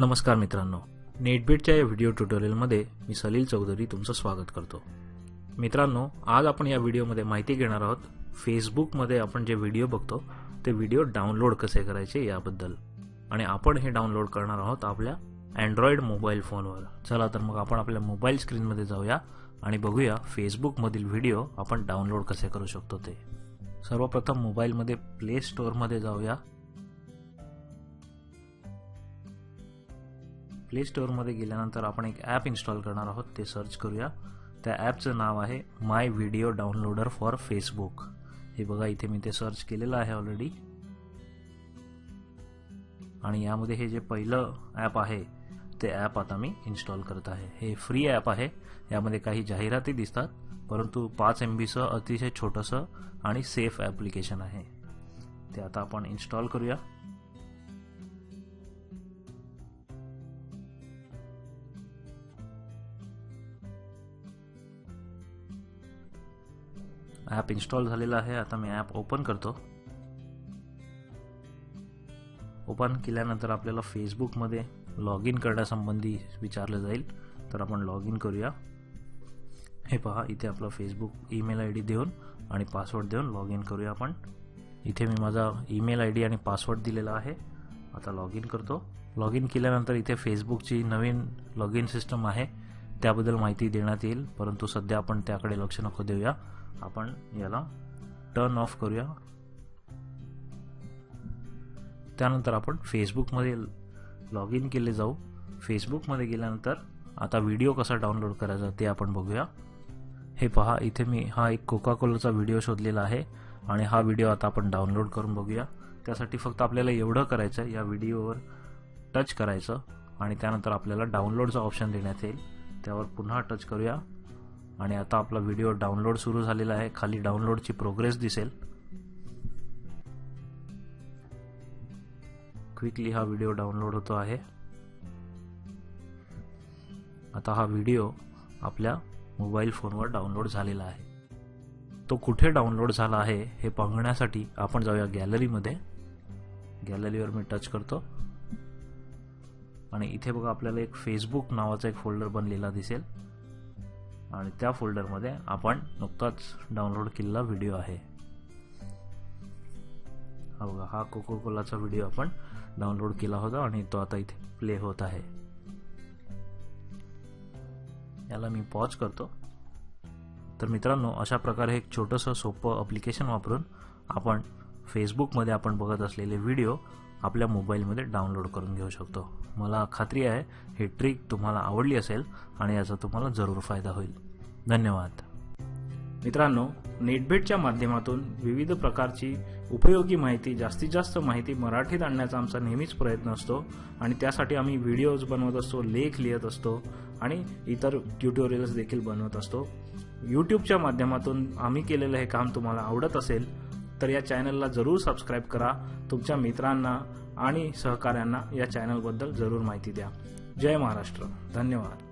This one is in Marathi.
नमस्कार मित्रांनो. नेटबीटच्या या व्हिडिओ ट्युटोरियलमध्ये मी सलील चौधरी तुमचं स्वागत करतो. मित्रांनो आज आपण या व्हिडिओमध्ये माहिती घेणार आहोत फेसबुकमध्ये आपण जे व्हिडिओ बघतो ते व्हिडिओ डाउनलोड कसे करायचे याबद्दल. आणि आपण हे डाउनलोड करणार आहोत आपल्या अँड्रॉइड मोबाईल फोनवर चला तर मग आपण आपल्या मोबाईल स्क्रीनमध्ये जाऊया आणि बघूया फेसबुकमधील व्हिडिओ आपण डाउनलोड कसे करू शकतो ते. सर्वप्रथम मोबाईलमध्ये प्ले स्टोअरमध्ये जाऊया. प्ले स्टोअरमध्ये गेल्यानंतर आपण एक ॲप इन्स्टॉल करणार आहोत ते सर्च करूया. त्या ॲपचं नाव आहे my video downloader for Facebook. हे बघा इथे मी ते सर्च केलेलं आहे ऑलरेडी आणि यामध्ये हे जे पहिलं ॲप आहे ते ॲप आता मी इन्स्टॉल करत आहे. हे फ्री ॲप आहे यामध्ये काही जाहिराती दिसतात परंतु पाच एम बीचं अतिशय छोटंसं आणि सेफ ॲप्लिकेशन आहे. ते आता आपण इन्स्टॉल करूया. ॲप इन्स्टॉल झालेलं आहे. आता मी ॲप ओपन करतो. ओपन केल्यानंतर आपल्याला फेसबुकमध्ये लॉग इन करण्यासंबंधी विचारलं जाईल. तर आपण लॉग इन करूया. हे पहा इथे आपलं फेसबुक ईमेल आय डी देऊन आणि पासवर्ड देऊन लॉग इन करूया आपण. इथे मी माझा ईमेल आय डी आणि पासवर्ड दिलेला आहे. आता लॉग इन करतो. लॉग इन केल्यानंतर इथे फेसबुकची नवीन लॉग इन सिस्टम आहे. त्याबद्दल माहिती देण्यात येईल परंतु सध्या आपण त्याकडे लक्ष नको देऊया. आपण याला टर्न ऑफ करूया. त्यानंतर आपण फेसबुकमध्ये लॉग इन केले जाऊ. फेसबुकमध्ये गेल्यानंतर आता व्हिडिओ कसा डाउनलोड करायचा ते आपण बघूया. हे पहा इथे मी हा एक कोका कोलाचा व्हिडिओ शोधलेला आहे आणि हा व्हिडिओ आता आपण डाउनलोड करून बघूया. त्यासाठी फक्त आपल्याला एवढं करायचं या व्हिडिओवर टच करायचं आणि त्यानंतर आपल्याला डाउनलोडचं ऑप्शन देण्यात येईल. त्यावर पुन्हा टच करूया. आणि आता आपला व्हिडिओ डाउनलोड सुरू झालेला आहे. खाली डाउनलोडची प्रोग्रेस दिसेल. क्विकली हा व्हिडिओ डाउनलोड होतो आहे. आता हा व्हिडिओ आपल्या मोबाईल फोनवर डाउनलोड झालेला आहे. तो कुठे डाउनलोड झाला आहे हे पाहण्यासाठी आपण जाऊया गॅलरीमध्ये गॅलरीवर मी टच करतो. आणि इथे बघा आपल्याला एक फेसबुक नावाचा एक फोल्डर बनलेला दिसेल. आणि त्या फोल्डरमध्ये आपण नुकताच डाउनलोड केलेला व्हिडिओ आहे. हा बघा हा कोको कोलाचा व्हिडिओ आपण डाउनलोड केला होता आणि तो आता इथे प्ले होत आहे. याला मी पॉज करतो. तर मित्रांनो अशा प्रकारे एक छोटंसं सोपं अप्लिकेशन वापरून आपण फेसबुकमध्ये आपण बघत असलेले व्हिडिओ आपल्या मोबाईलमध्ये डाउनलोड करून घेऊ शकतो. मला खात्री आहे ही ट्रिक तुम्हाला आवडली असेल आणि याचा तुम्हाला जरूर फायदा होईल. धन्यवाद. मित्रांनो नेटभेटच्या माध्यमातून विविध प्रकारची उपयोगी माहिती जास्तीत जास्त माहिती मराठीत आणण्याचा आमचा नेहमीच प्रयत्न असतो आणि त्यासाठी आम्ही व्हिडिओज बनवत असतो लेख लिहित असतो आणि इतर ट्युटोरियल्स देखील बनवत असतो. यूट्यूबच्या माध्यमातून आम्ही केलेलं हे काम तुम्हाला आवडत असेल तर या चॅनलला जरूर सबस्क्राईब करा. तुमच्या मित्रांना आणि सहकाऱ्यांना या चॅनलबद्दल जरूर माहिती द्या. जय महाराष्ट्र. धन्यवाद.